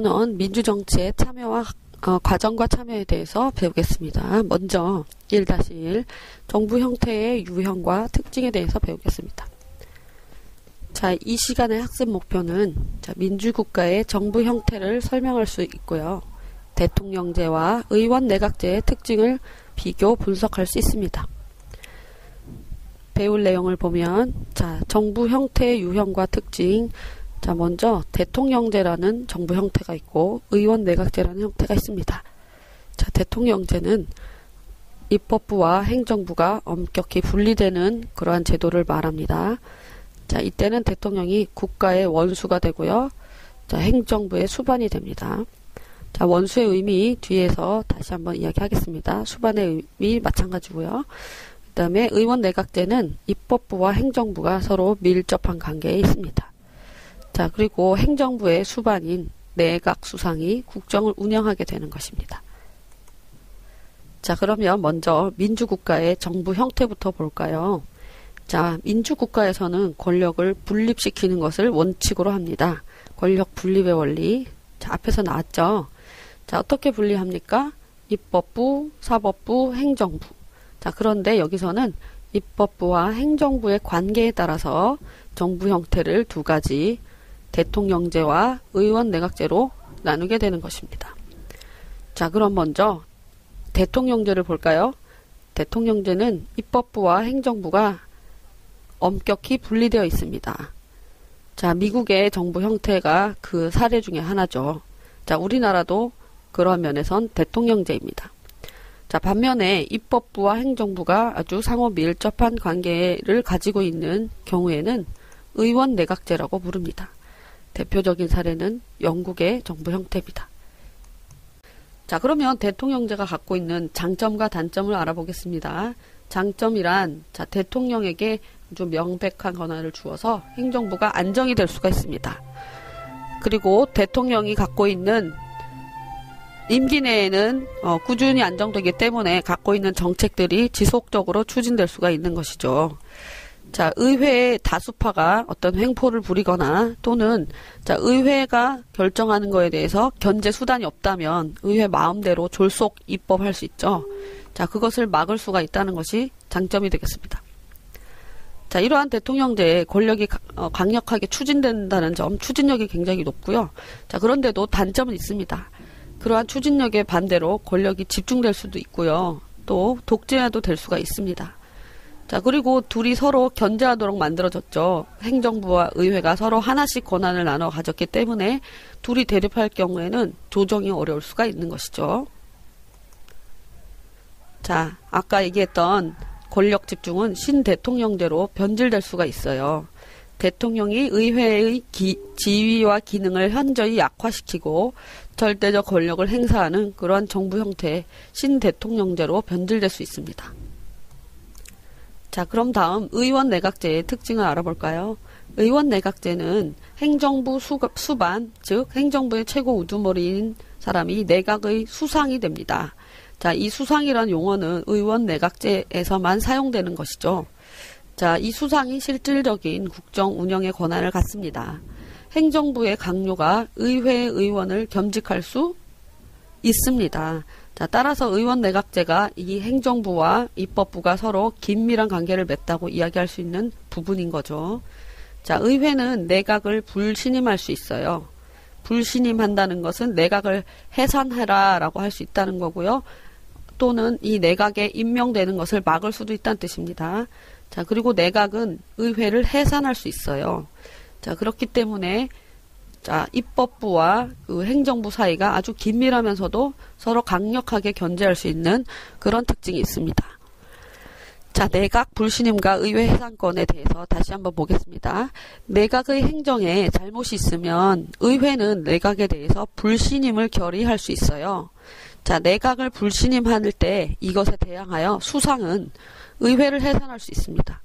는 민주정치의 참여와 어, 과정과 참여에 대해서 배우겠습니다. 먼저 1-1 정부 형태의 유형과 특징에 대해서 배우겠습니다. 자, 이 시간의 학습 목표는 자, 민주국가의 정부 형태를 설명할 수 있고요. 대통령제와 의원 내각제의 특징을 비교 분석할 수 있습니다. 배울 내용을 보면 자, 정부 형태의 유형과 특징 자, 먼저 대통령제라는 정부 형태가 있고 의원 내각제라는 형태가 있습니다. 자, 대통령제는 입법부와 행정부가 엄격히 분리되는 그러한 제도를 말합니다. 자, 이때는 대통령이 국가의 원수가 되고요. 자, 행정부의 수반이 됩니다. 자, 원수의 의미 뒤에서 다시 한번 이야기하겠습니다. 수반의 의미 마찬가지고요. 그 다음에 의원 내각제는 입법부와 행정부가 서로 밀접한 관계에 있습니다. 자, 그리고 행정부의 수반인 내각 수상이 국정을 운영하게 되는 것입니다. 자, 그러면 먼저 민주국가의 정부 형태부터 볼까요? 자, 민주국가에서는 권력을 분립시키는 것을 원칙으로 합니다. 권력 분립의 원리. 자, 앞에서 나왔죠? 자, 어떻게 분리합니까? 입법부, 사법부, 행정부. 자, 그런데 여기서는 입법부와 행정부의 관계에 따라서 정부 형태를 두 가지 대통령제와 의원 내각제로 나누게 되는 것입니다. 자, 그럼 먼저 대통령제를 볼까요? 대통령제는 입법부와 행정부가 엄격히 분리되어 있습니다. 자, 미국의 정부 형태가 그 사례 중에 하나죠. 자, 우리나라도 그런 면에선 대통령제입니다. 자, 반면에 입법부와 행정부가 아주 상호 밀접한 관계를 가지고 있는 경우에는 의원 내각제라고 부릅니다. 대표적인 사례는 영국의 정부 형태입니다. 자, 그러면 대통령제가 갖고 있는 장점과 단점을 알아보겠습니다. 장점이란 자, 대통령에게 좀 명백한 권한을 주어서 행정부가 안정이 될 수가 있습니다. 그리고 대통령이 갖고 있는 임기 내에는 어, 꾸준히 안정되기 때문에 갖고 있는 정책들이 지속적으로 추진될 수가 있는 것이죠. 자, 의회의 다수파가 어떤 횡포를 부리거나 또는 자, 의회가 결정하는 거에 대해서 견제 수단이 없다면 의회 마음대로 졸속 입법할 수 있죠. 자, 그것을 막을 수가 있다는 것이 장점이 되겠습니다. 자, 이러한 대통령제의 권력이 어, 강력하게 추진된다는 점, 추진력이 굉장히 높고요. 자, 그런데도 단점은 있습니다. 그러한 추진력에 반대로 권력이 집중될 수도 있고요. 또 독재화도 될 수가 있습니다. 자, 그리고 둘이 서로 견제하도록 만들어졌죠. 행정부와 의회가 서로 하나씩 권한을 나눠 가졌기 때문에 둘이 대립할 경우에는 조정이 어려울 수가 있는 것이죠. 자, 아까 얘기했던 권력 집중은 신대통령제로 변질될 수가 있어요. 대통령이 의회의 기, 지위와 기능을 현저히 약화시키고 절대적 권력을 행사하는 그러한 정부 형태의 신대통령제로 변질될 수 있습니다. 자, 그럼 다음 의원 내각제의 특징을 알아볼까요? 의원 내각제는 행정부 수, 수반, 즉 행정부의 최고 우두머리인 사람이 내각의 수상이 됩니다. 자, 이 수상이란 용어는 의원 내각제에서만 사용되는 것이죠. 자, 이 수상이 실질적인 국정 운영의 권한을 갖습니다. 행정부의 강요가 의회 의원을 겸직할 수 있습니다. 자, 따라서 의원 내각제가 이 행정부와 입법부가 서로 긴밀한 관계를 맺다고 이야기할 수 있는 부분인 거죠. 자, 의회는 내각을 불신임할 수 있어요. 불신임한다는 것은 내각을 해산해라 라고 할 수 있다는 거고요. 또는 이 내각에 임명되는 것을 막을 수도 있다는 뜻입니다. 자, 그리고 내각은 의회를 해산할 수 있어요. 자, 그렇기 때문에 자, 입법부와 그 행정부 사이가 아주 긴밀하면서도 서로 강력하게 견제할 수 있는 그런 특징이 있습니다. 자, 내각 불신임과 의회 해산권에 대해서 다시 한번 보겠습니다. 내각의 행정에 잘못이 있으면 의회는 내각에 대해서 불신임을 결의할 수 있어요. 자, 내각을 불신임할 때 이것에 대항하여 수상은 의회를 해산할 수 있습니다.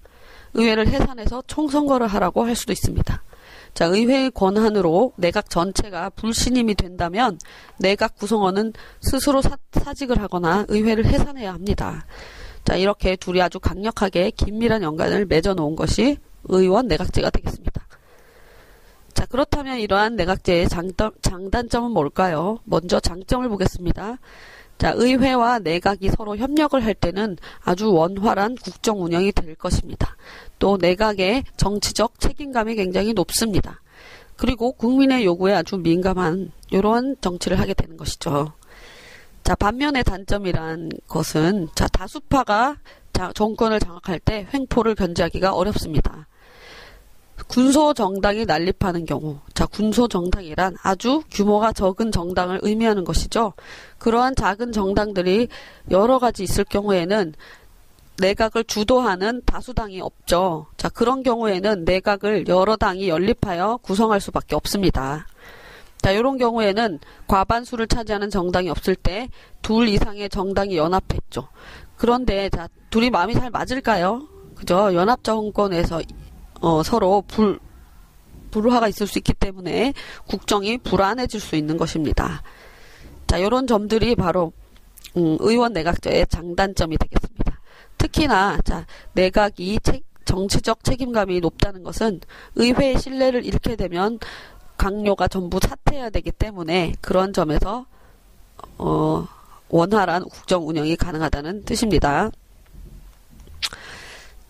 의회를 해산해서 총선거를 하라고 할 수도 있습니다. 자, 의회의 권한으로 내각 전체가 불신임이 된다면 내각 구성원은 스스로 사, 사직을 하거나 의회를 해산해야 합니다. 자, 이렇게 둘이 아주 강력하게 긴밀한 연관을 맺어 놓은 것이 의원 내각제가 되겠습니다. 자, 그렇다면 이러한 내각제의 장점, 장단점은 뭘까요? 먼저 장점을 보겠습니다. 자, 의회와 내각이 서로 협력을 할 때는 아주 원활한 국정 운영이 될 것입니다. 또 내각의 정치적 책임감이 굉장히 높습니다. 그리고 국민의 요구에 아주 민감한 이러한 정치를 하게 되는 것이죠. 자, 반면의 단점이란 것은 자, 다수파가 자, 정권을 장악할 때 횡포를 견제하기가 어렵습니다. 군소 정당이 난립하는 경우, 자, 군소 정당이란 아주 규모가 적은 정당을 의미하는 것이죠. 그러한 작은 정당들이 여러 가지 있을 경우에는 내각을 주도하는 다수당이 없죠. 자, 그런 경우에는 내각을 여러 당이 연립하여 구성할 수밖에 없습니다. 자, 이런 경우에는 과반수를 차지하는 정당이 없을 때 둘 이상의 정당이 연합했죠. 그런데 자, 둘이 마음이 잘 맞을까요? 그죠? 연합정권에서 어, 서로 불 불화가 있을 수 있기 때문에 국정이 불안해질 수 있는 것입니다. 자, 이런 점들이 바로 음, 의원 내각제의 장단점이 되겠습니다. 특히나 자, 내각이 책, 정치적 책임감이 높다는 것은 의회의 신뢰를 잃게 되면 강요가 전부 사퇴해야 되기 때문에 그런 점에서 어, 원활한 국정 운영이 가능하다는 뜻입니다.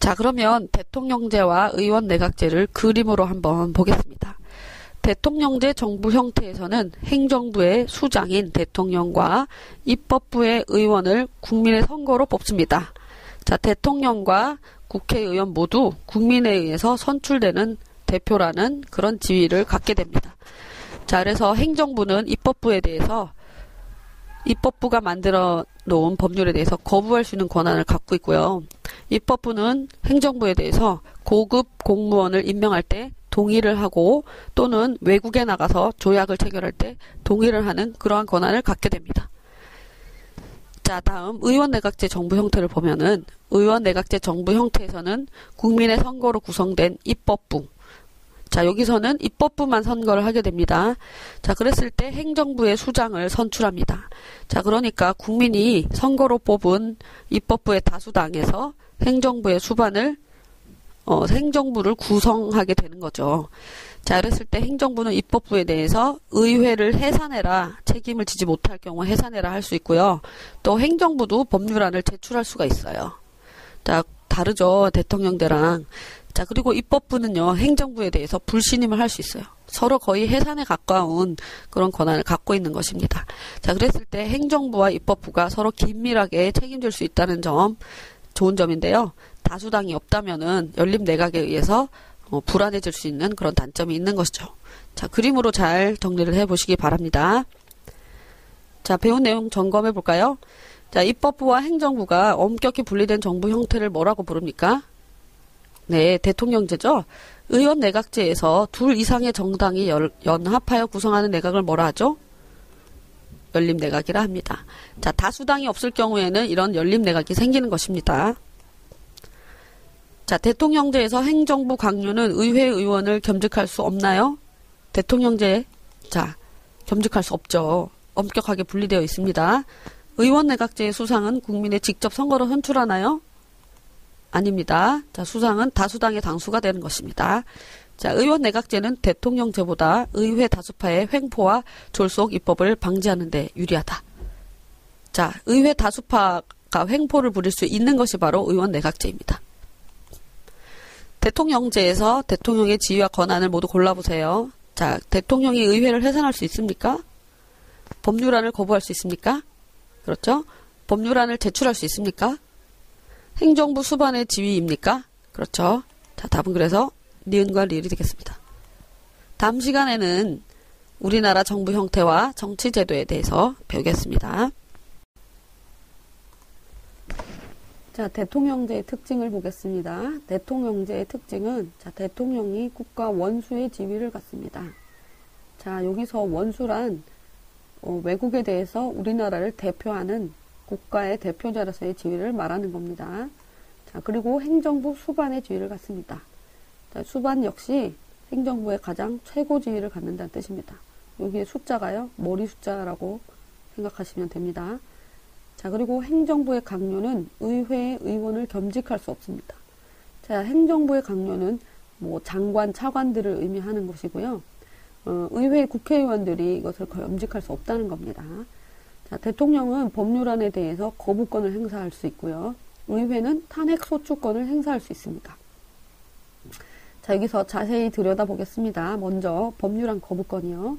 자, 그러면 대통령제와 의원 내각제를 그림으로 한번 보겠습니다. 대통령제 정부 형태에서는 행정부의 수장인 대통령과 입법부의 의원을 국민의 선거로 뽑습니다. 자, 대통령과 국회의원 모두 국민에 의해서 선출되는 대표라는 그런 지위를 갖게 됩니다. 자, 그래서 행정부는 입법부에 대해서 입법부가 만들어 놓은 법률에 대해서 거부할 수 있는 권한을 갖고 있고요. 입법부는 행정부에 대해서 고급 공무원을 임명할 때 동의를 하고 또는 외국에 나가서 조약을 체결할 때 동의를 하는 그러한 권한을 갖게 됩니다. 자, 다음 의원 내각제 정부 형태를 보면은 의원 내각제 정부 형태에서는 국민의 선거로 구성된 입법부, 자, 여기서는 입법부만 선거를 하게 됩니다. 자, 그랬을 때 행정부의 수장을 선출합니다. 자, 그러니까 국민이 선거로 뽑은 입법부의 다수당에서 행정부의 수반을 어, 행정부를 구성하게 되는 거죠. 자, 그랬을 때 행정부는 입법부에 대해서 의회를 해산해라, 책임을 지지 못할 경우 해산해라 할 수 있고요. 또 행정부도 법률안을 제출할 수가 있어요. 자, 다르죠. 대통령대랑. 자, 그리고 입법부는요, 행정부에 대해서 불신임을 할 수 있어요. 서로 거의 해산에 가까운 그런 권한을 갖고 있는 것입니다. 자, 그랬을 때 행정부와 입법부가 서로 긴밀하게 책임질 수 있다는 점, 좋은 점인데요. 다수당이 없다면은 연립 내각에 의해서 어, 불안해질 수 있는 그런 단점이 있는 것이죠. 자, 그림으로 잘 정리를 해 보시기 바랍니다. 자, 배운 내용 점검해 볼까요? 자, 입법부와 행정부가 엄격히 분리된 정부 형태를 뭐라고 부릅니까? 네, 대통령제죠. 의원 내각제에서 둘 이상의 정당이 열, 연합하여 구성하는 내각을 뭐라 하죠? 연립 내각이라 합니다. 자, 다수당이 없을 경우에는 이런 연립 내각이 생기는 것입니다. 자, 대통령제에서 행정부 강요는 의회 의원을 겸직할 수 없나요? 대통령제, 자, 겸직할 수 없죠. 엄격하게 분리되어 있습니다. 의원 내각제의 수상은 국민의 직접 선거로 선출하나요? 아닙니다. 자, 수상은 다수당의 당수가 되는 것입니다. 자, 의원 내각제는 대통령제보다 의회 다수파의 횡포와 졸속 입법을 방지하는 데 유리하다. 자, 의회 다수파가 횡포를 부릴 수 있는 것이 바로 의원 내각제입니다. 대통령제에서 대통령의 지위와 권한을 모두 골라보세요. 자, 대통령이 의회를 해산할 수 있습니까? 법률안을 거부할 수 있습니까? 그렇죠? 법률안을 제출할 수 있습니까? 행정부 수반의 지위입니까? 그렇죠. 자, 답은 그래서 니은과 리을이 되겠습니다. 다음 시간에는 우리나라 정부 형태와 정치 제도에 대해서 배우겠습니다. 자, 대통령제의 특징을 보겠습니다. 대통령제의 특징은 자, 대통령이 국가 원수의 지위를 갖습니다. 자, 여기서 원수란 어, 외국에 대해서 우리나라를 대표하는 국가의 대표자로서의 지위를 말하는 겁니다. 자, 그리고 행정부 수반의 지위를 갖습니다. 자, 수반 역시 행정부의 가장 최고 지위를 갖는다는 뜻입니다. 여기에 숫자가요, 머리 숫자라고 생각하시면 됩니다. 자, 그리고 행정부의 강요는 의회의 의원을 겸직할 수 없습니다. 자, 행정부의 강요는 뭐 장관, 차관들을 의미하는 것이고요. 어, 의회 국회의원들이 이것을 겸직할 수 없다는 겁니다. 자, 대통령은 법률안에 대해서 거부권을 행사할 수 있고요. 의회는 탄핵 소추권을 행사할 수 있습니다. 자, 여기서 자세히 들여다보겠습니다. 먼저 법률안 거부권이요.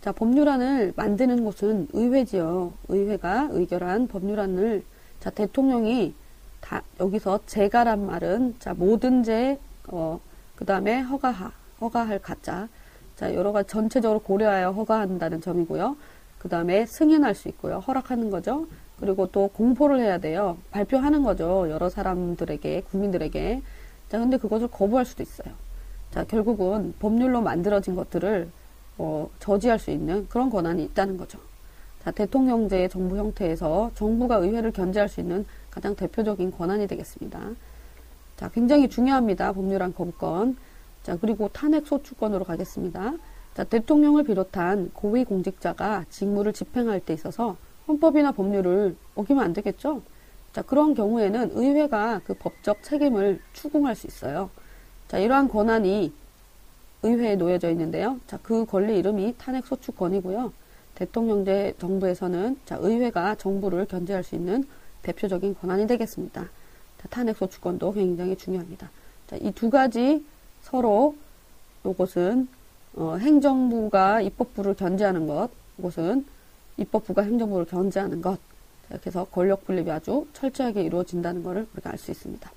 자, 법률안을 만드는 곳은 의회지요. 의회가 의결한 법률안을 자, 대통령이 다 여기서 제가란 말은 자, 모든 제 어, 그 다음에 허가하 허가할 가짜. 자, 여러 가지 전체적으로 고려하여 허가한다는 점이고요. 그 다음에 승인할 수 있고요. 허락하는 거죠. 그리고 또 공포를 해야 돼요. 발표하는 거죠. 여러 사람들에게, 국민들에게. 자, 근데 그것을 거부할 수도 있어요. 자, 결국은 법률로 만들어진 것들을 어, 저지할 수 있는 그런 권한이 있다는 거죠. 자, 대통령제의 정부 형태에서 정부가 의회를 견제할 수 있는 가장 대표적인 권한이 되겠습니다. 자, 굉장히 중요합니다. 법률안 거부권. 자, 그리고 탄핵 소추권으로 가겠습니다. 자, 대통령을 비롯한 고위 공직자가 직무를 집행할 때 있어서 헌법이나 법률을 어기면 안 되겠죠? 자, 그런 경우에는 의회가 그 법적 책임을 추궁할 수 있어요. 자, 이러한 권한이 의회에 놓여져 있는데요. 자, 그 권리 이름이 탄핵 소추권이고요. 대통령제 정부에서는 자, 의회가 정부를 견제할 수 있는 대표적인 권한이 되겠습니다. 자, 탄핵 소추권도 굉장히 중요합니다. 자, 이 두 가지 서로 요것은 어, 행정부가 입법부를 견제하는 것, 이것은 입법부가 행정부를 견제하는 것. 자, 이렇게 해서 권력 분립이 아주 철저하게 이루어진다는 것을 우리가 알 수 있습니다.